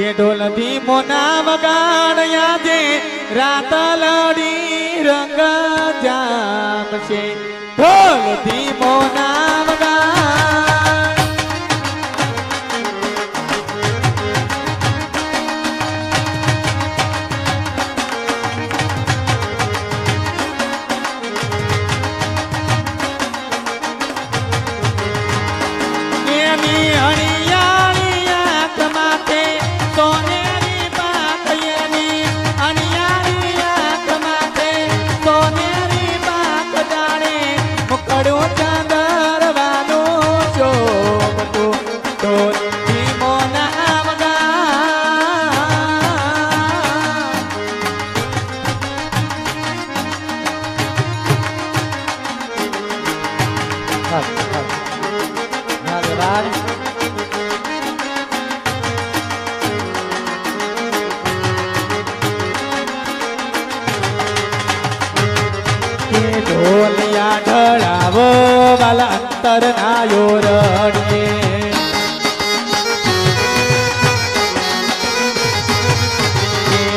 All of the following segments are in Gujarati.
કે ઢોલથી મોના વગાડ્યા છે રાત લડી રંગ જામશે. ઢોલથી મોના એ ઢોલિયા ઢળાવો વાલા અંતર ના યોરણીએ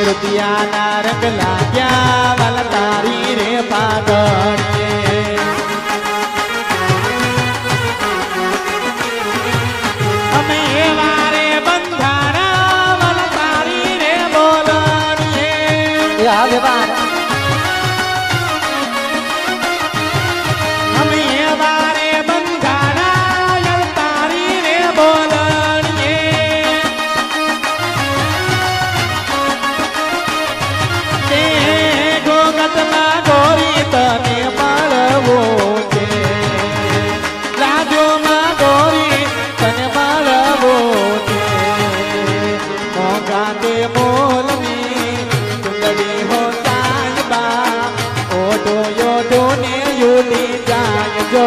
રૂપિયાના રંગ લાગ્યા જો,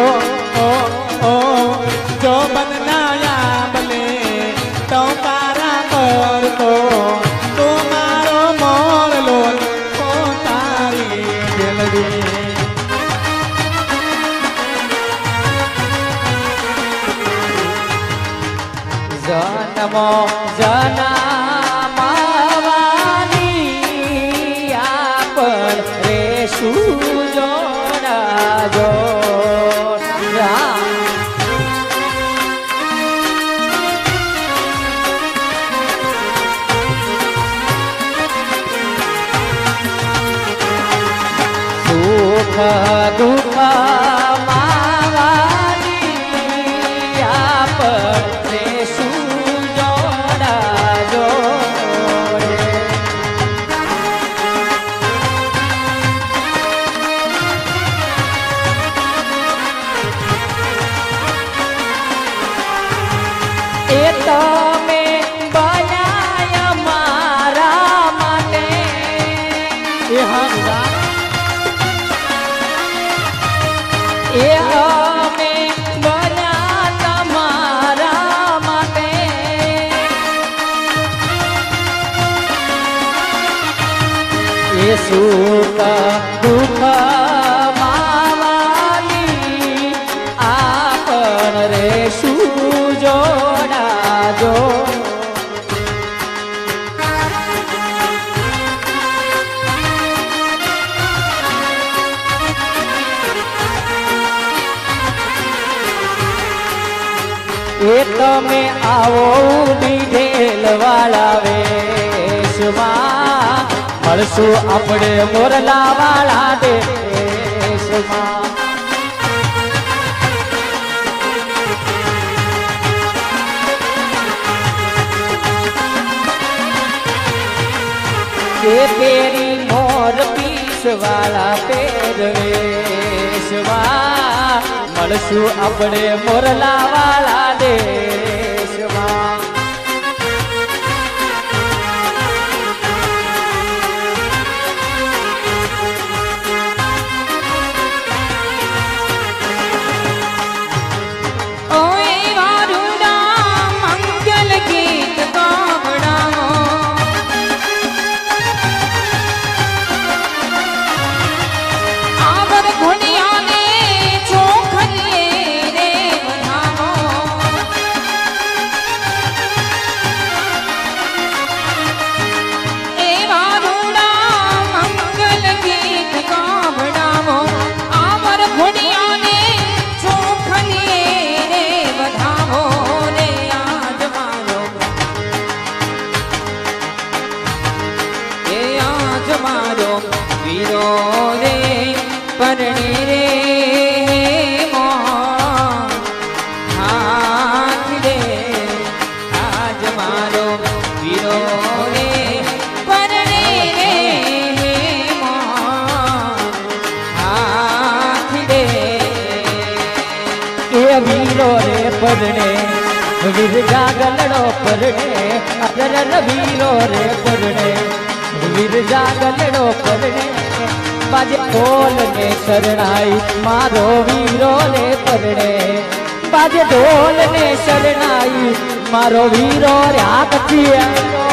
ઓ ઓ, જો બદનાયા બને, તો તારા કરતો તું મારો મોરલો ઓ તારી દિલડી જન્મો જનામાવાની સુખ સુખ દુઃખ માવાની આપણ રે સુજોડા જો તમે આવો ઢેલ વાળા વેશમાં. મળશું આપણે મોરલા વાળા દેશમાં પેરી મોર પીસ વાળા પહેરવેશમાં મળશું આપણે મોરલા વાળા દેશમાં જ મારો વીરો રે પરણી રે હાથ રે આજ મારો વીરો રે પરણી રે હાથ રે એ વીરો રે પરણે વિરજા ગલડો પરણે અગર રવીરો રે પરણે બાજે ઢોલ ને શરણાઈ, મારો વીરો રે પરણે બાજે ઢોલ ને શરણાઈ, મારો વીરો રે હાથથી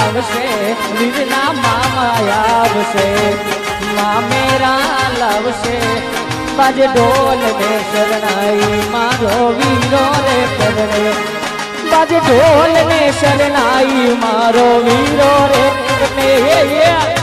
લાવશે વીરના મામા આવશે મામેરા લાવશે બાજે ઢોલ ને શરણાઈ, મારો વીરો રે પરણે. બાજે ઢોલ ને શરણાઈ, મારો વીરો રે પરણે.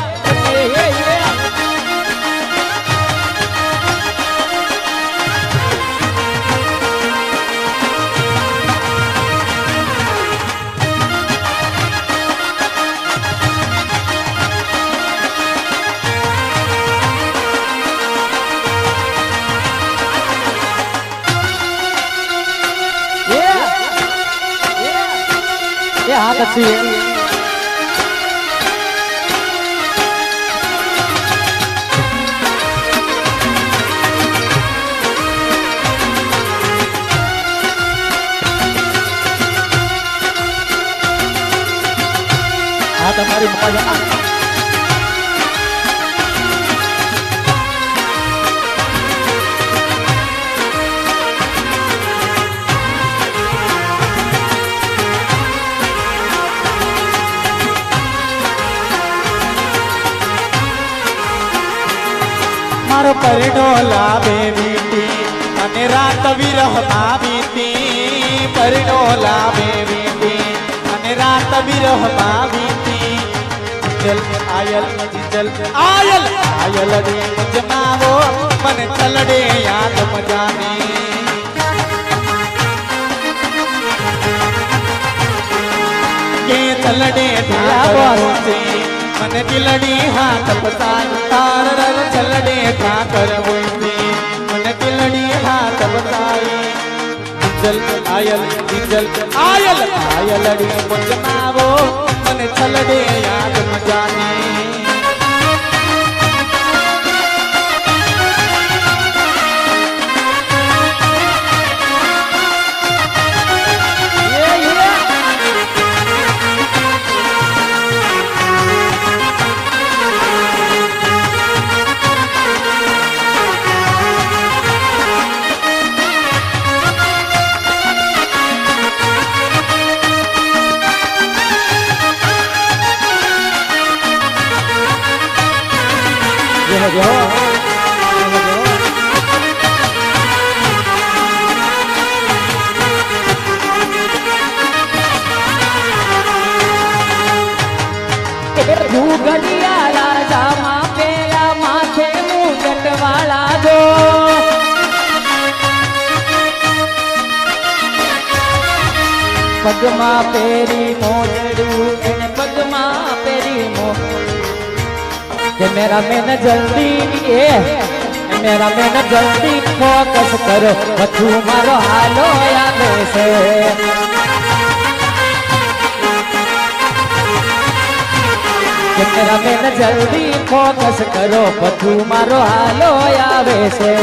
એ હાથ પછી હા તમારી મજા. રાત વિરહમાં વીતી પરણો લાવે વીતી અને રાત વિરહમાં વીતી જલ આયલ જલ આયલ આયલ રે જમાવો, મને ચલડે યાદ મજાની. કે ચલડે હોતી મને દિલડી હાથ પસાર, તાર ચલડે ઠાકર દિલડી પતાય જલ આયલ જલ આયલ. આયલડી મુજમાવો મને ચલડે યાદ મજાની. પગમાં પેરી મોજડું, પગમાં પેરી મો મેરા મેન જલ્દી એ મેરા મેન જલ્દી ફોકસ કરો. બધું મારો હાલો આવે છે. મેરા મેન જલ્દી ફોકસ કરો. બધું મારો હાલો આવે છે.